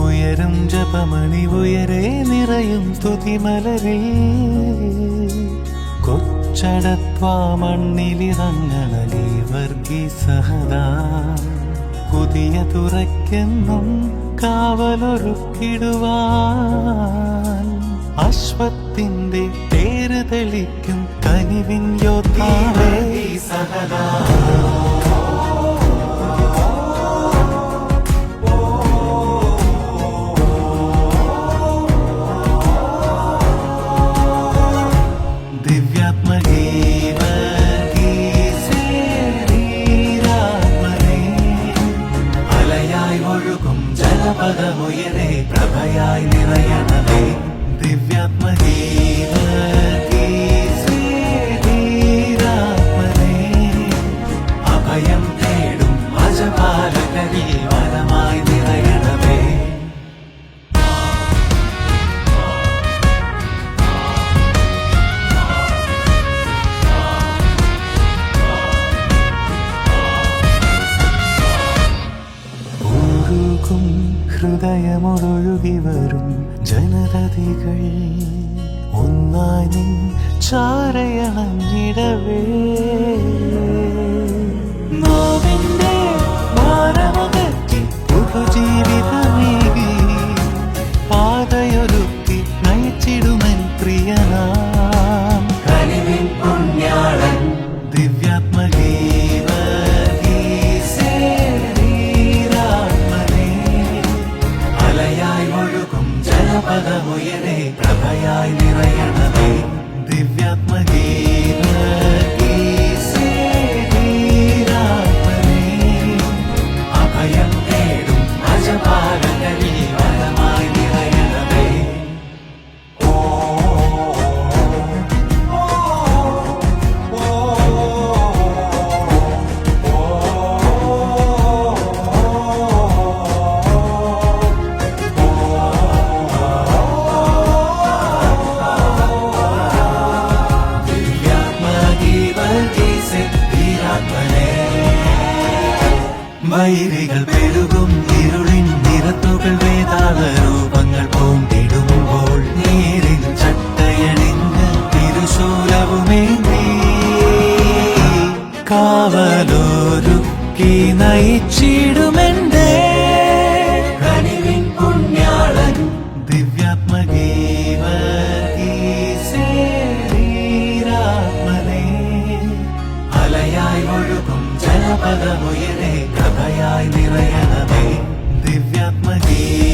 ഉയരും ജപമണി ഉയരെ നിറയും സ്തുതിമലരിൽ കൊച്ചടത്വാ മണ്ണിലിറങ്ങണലി വർഗീസഹദാ പുതിയ തുറയ്ക്കെന്നും കാവലൊരുക്കിടുവാൻ. അശ്വത്തിന്റെ പേര് തെളിക്കും കനിവിൻ യോദ്ധാവേ. സഹദാ ജലപദമുയരെ പ്രഭയായി നിറയണമേ. ദിവ്യാത്മകീവീരാത്മനേ അഭയം തേടും അജപാലകരിൽ വരമായി നിറയണമേ. ഹൃദയമൊഴുകി വരും ജനതതികൾ ഒന്നായി നിൻ ചാരയണഞ്ഞിടവേ നിറയണമേ ദിവ്യാത്മകീവീരാത്മനേ അഭയം തേടും അജപാലകരിൽ വൈരികൾ പെരുകും ഇരുളിൻ നിരത്തുകൾ വേതാള രൂപങ്ങൾ പൂണ്ടിടുമ്പോൾ നേരിൽ ചട്ടയണിഞ്ഞ് തിരുശൂലവുമേന്തി കാവലോരുക്കി നയിച്ചിടുമെന്റെ പദമുയരെ കഥയായി നിറയണമേ. ദിവ്യാത്മകീ